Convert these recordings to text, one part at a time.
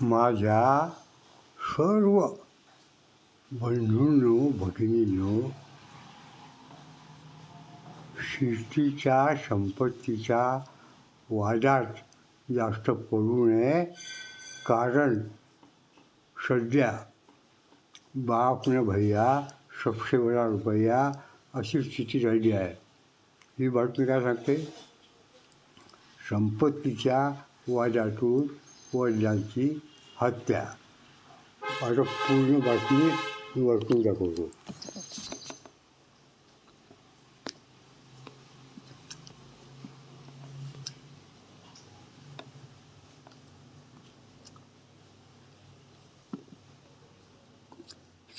माझ्या सर्व बंधूंनो भगिनींनो शिस्तीच्या संपत्तीच्या वादात जास्त पडू नये कारण सध्या बाप न भैया सबसे बडा रुपया अशी स्थिती राहिली आहे. ही बातमी काय सांगते? संपत्तीच्या वादातून वडिलांची हत्या. आता पूर्ण बातमी मी वरतून दाखवतो.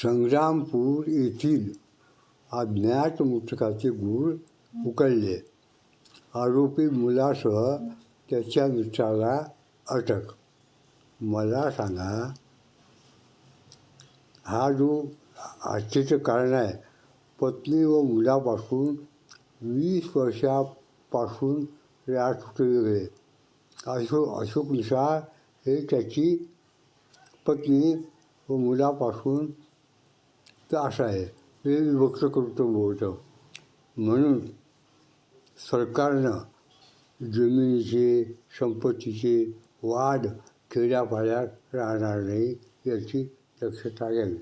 संग्रामपूर येथील अज्ञात मृतकाचे गूळ उकळले. आरोपी मुलासह त्याच्या मित्राला अटक मला सांगा हा जो हत्येचं कारण आहे पत्नी व मुलापासून वीस वर्षापासून राहत होते वेगळे. अशोक अशोक मिसाळ हे त्याची पत्नी व मुलापासून तर असं आहे हे विभक्त करतो बोलतो. म्हणून सरकारनं जमिनीचे संपत्तीचे वाद खेड्यापाड्यात राहणार नाही याची दक्षता घ्यावी